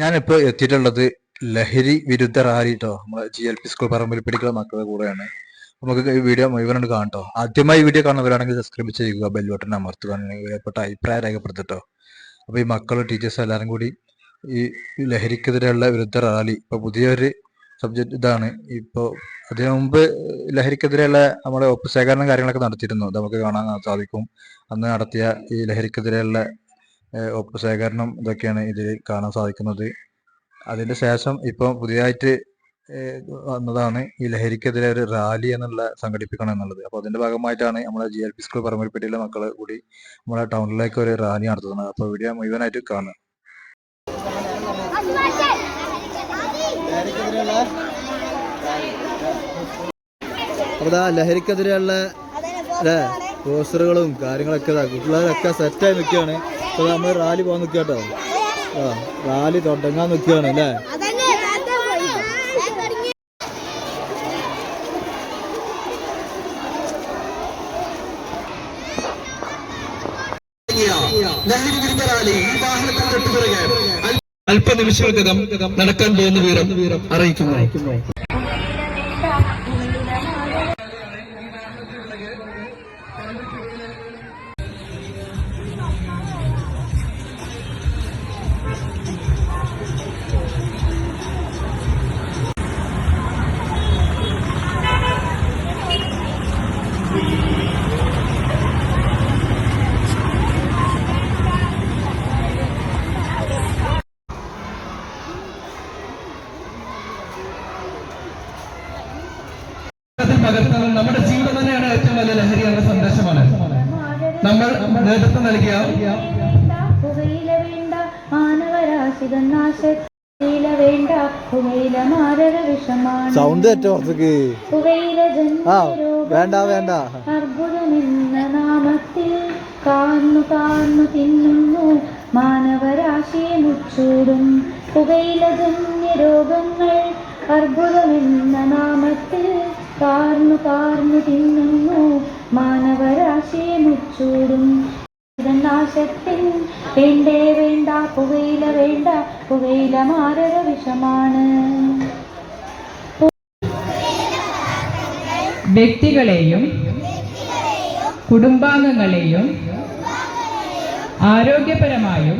ഞാനിപ്പോൾ എത്തിയിട്ടുള്ളത് ലഹരി വിരുദ്ധ റാലി കേട്ടോ നമ്മളെ ജി എൽ പി സ്കൂൾ പറമ്പിൽ പിടിക്കുന്ന മക്കളുടെ കൂടെയാണ്. നമുക്ക് ഈ വീഡിയോ മുഴുവൻ കാണട്ടോ ആദ്യമായി വീഡിയോ കാണുന്നവരാണെങ്കിൽ സബ്സ്ക്രൈബ് ചെയ്യുക ബെൽ ബട്ടൺ അമർത്തുക വിലപ്പെട്ട അഭിപ്രായം രേഖപ്പെടുത്തട്ടോ അപ്പോൾ ഈ മക്കൾ ടീച്ചേഴ്സ് എല്ലാവരും കൂടി ഈ ലഹരിക്കെതിരെയുള്ള വിരുദ്ധ റാലി ഇപ്പോൾ പുതിയൊരു സബ്ജക്റ്റ് ഇതാണ്. ഇപ്പോൾ അതിനു മുമ്പ് ലഹരിക്കെതിരെയുള്ള നമ്മുടെ ഒപ്പ് ശേഖരണം കാര്യങ്ങളൊക്കെ നടത്തിയിരുന്നു. നമുക്ക് കാണാൻ സാധിക്കും. അന്ന് നടത്തിയ ഈ ലഹരിക്കെതിരെയുള്ള ഒപ്പ് ശേഖരണം ഇതൊക്കെയാണ് ഇതിൽ കാണാൻ സാധിക്കുന്നത്. അതിന്റെ ശേഷം ഇപ്പോൾ പുതിയതായിട്ട് വന്നതാണ് ഈ ലഹരിക്കെതിരെ ഒരു റാലി എന്നുള്ള സംഘടിപ്പിക്കണം എന്നുള്ളത്. അപ്പോൾ അതിന്റെ ഭാഗമായിട്ടാണ് നമ്മളെ ജി എൽ പി സ്കൂൾ പറമ്പൽപ്പെട്ടിയിലെ മക്കൾ കൂടി നമ്മളെ ടൗണിലേക്ക് ഒരു റാലി നടത്തുന്നത്. അപ്പോൾ വീഡിയോ മുഴുവനായിട്ട് കാണുക. അപ്പോൾ ലഹരിക്കെതിരെയുള്ള പോസ്റ്ററുകളും കാര്യങ്ങളൊക്കെ കുട്ടികളൊക്കെ സെറ്റായി നിൽക്കുകയാണ്. ഇപ്പോൾ നമ്മൾ റാലി പോകാൻ നിൽക്കുക കേട്ടോ ആ റാലി തുടങ്ങാൻ നിൽക്കുകയാണ് അല്ലേ? അല്പനിമിഷങ്ങൾക്കകം നടക്കാൻ പോകുന്ന വിവരം അറിയിക്കുന്നു. അതിൽ പകർത്തുന്നത് നമ്മുടെ ജീവിതം തന്നെയാണ് ഏറ്റവും വലിയ ലഹരി എന്ന സന്ദേശമാണ്. നമ്മൾ നേതൃത്വം നൽകിയ സൗണ്ട് തെറ്റോ കുറച്ചൊക്കെ പുകയില ആ വേണ്ട വേണ്ട. അർബുദമെന്ന നാമത്തിൽ കാന്നു കാന്നു തിന്നുന്നു. മാനവരാശിയെ മുച്ചൂടും പുകയില ജന്യ രോഗങ്ങൾ. അർബുദമെന്ന നാമത്തിൽ കാർന്നു കാർന്നു തിന്നുന്നു. മാനവരാശിയെ മുച്ചൂടും ശത്തിൻ വേണ്ടേ വേണ്ട പുകയില വേണ്ട പുകയില മാരക വിഷമാണ്. വ്യക്തികളെയും കുടുംബാംഗങ്ങളെയും ആരോഗ്യപരമായും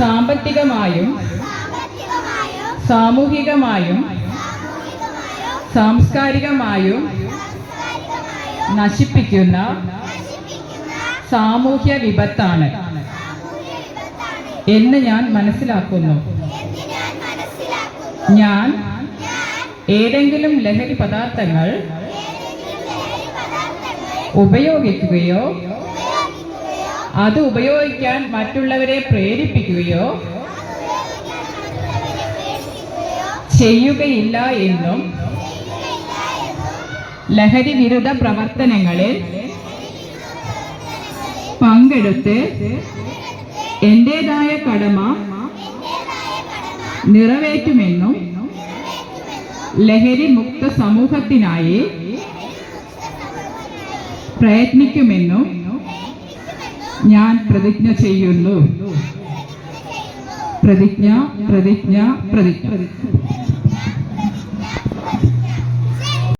സാമ്പത്തികമായും സാമൂഹികമായും സാംസ്കാരികമായും നശിപ്പിക്കുന്ന സാമൂഹ്യ വിപത്താണ് എന്ന് ഞാൻ മനസ്സിലാക്കുന്നു. ഞാൻ ഏതെങ്കിലും ലഹരി പദാർത്ഥങ്ങൾ ഉപയോഗിക്കുകയോ അത് ഉപയോഗിക്കാൻ മറ്റുള്ളവരെ പ്രേരിപ്പിക്കുകയോ ചെയ്യുകയില്ല എന്നും ലഹരി വിരുദ്ധ പ്രവർത്തനങ്ങളിൽ പങ്കെടുത്ത് എന്റേതായ കടമ നിറവേറ്റുമെന്നും ലഹരി മുക്ത സമൂഹത്തിനായി പ്രയത്നിക്കുമെന്നും ഞാൻ പ്രതിജ്ഞ ചെയ്യുന്നു. പ്രതിജ്ഞ പ്രതിജ്ഞ പ്രതിജ്ഞ.